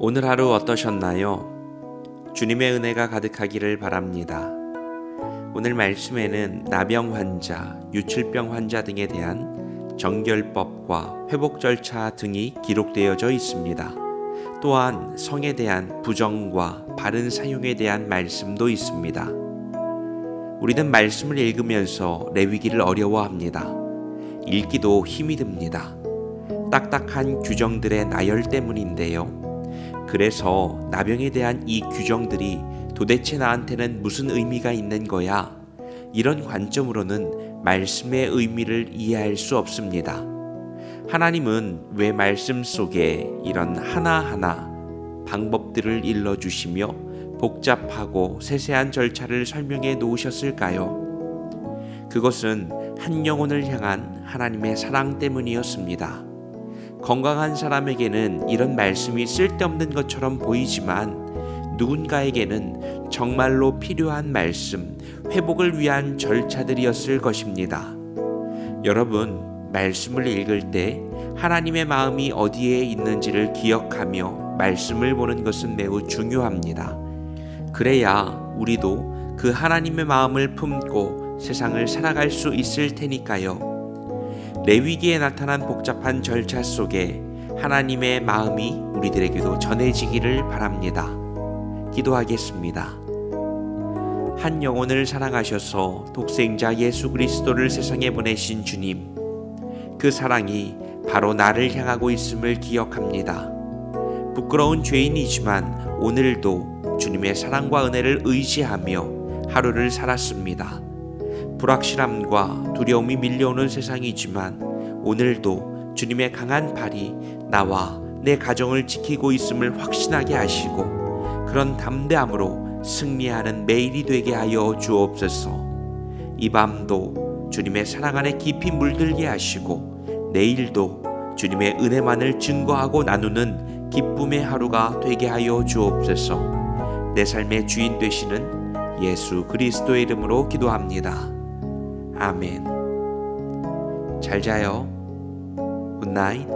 오늘 하루 어떠셨나요? 주님의 은혜가 가득하기를 바랍니다. 오늘 말씀에는 나병 환자, 유출병 환자 등에 대한 정결법과 회복 절차 등이 기록되어져 있습니다. 또한 성에 대한 부정과 바른 사용에 대한 말씀도 있습니다. 우리는 말씀을 읽으면서 레위기를 어려워합니다. 읽기도 힘이 듭니다. 딱딱한 규정들의 나열 때문인데요. 그래서 나병에 대한 이 규정들이 도대체 나한테는 무슨 의미가 있는 거야? 이런 관점으로는 말씀의 의미를 이해할 수 없습니다. 하나님은 왜 말씀 속에 이런 하나하나 방법들을 일러주시며 복잡하고 세세한 절차를 설명해 놓으셨을까요? 그것은 한 영혼을 향한 하나님의 사랑 때문이었습니다. 건강한 사람에게는 이런 말씀이 쓸데없는 것처럼 보이지만 누군가에게는 정말로 필요한 말씀, 회복을 위한 절차들이었을 것입니다. 여러분, 말씀을 읽을 때 하나님의 마음이 어디에 있는지를 기억하며 말씀을 보는 것은 매우 중요합니다. 그래야 우리도 그 하나님의 마음을 품고 세상을 살아갈 수 있을 테니까요. 레위기에 나타난 복잡한 절차 속에 하나님의 마음이 우리들에게도 전해지기를 바랍니다. 기도하겠습니다. 한 영혼을 사랑하셔서 독생자 예수 그리스도를 세상에 보내신 주님, 그 사랑이 바로 나를 향하고 있음을 기억합니다. 부끄러운 죄인이지만 오늘도 주님의 사랑과 은혜를 의지하며 하루를 살았습니다. 불확실함과 두려움이 밀려오는 세상이지만 오늘도 주님의 강한 발이 나와 내 가정을 지키고 있음을 확신하게 하시고 그런 담대함으로 승리하는 매일이 되게 하여 주옵소서. 이 밤도 주님의 사랑 안에 깊이 물들게 하시고 내일도 주님의 은혜만을 증거하고 나누는 기쁨의 하루가 되게 하여 주옵소서. 내 삶의 주인 되시는 예수 그리스도의 이름으로 기도합니다. 아멘. 잘 자요. 굿나잇.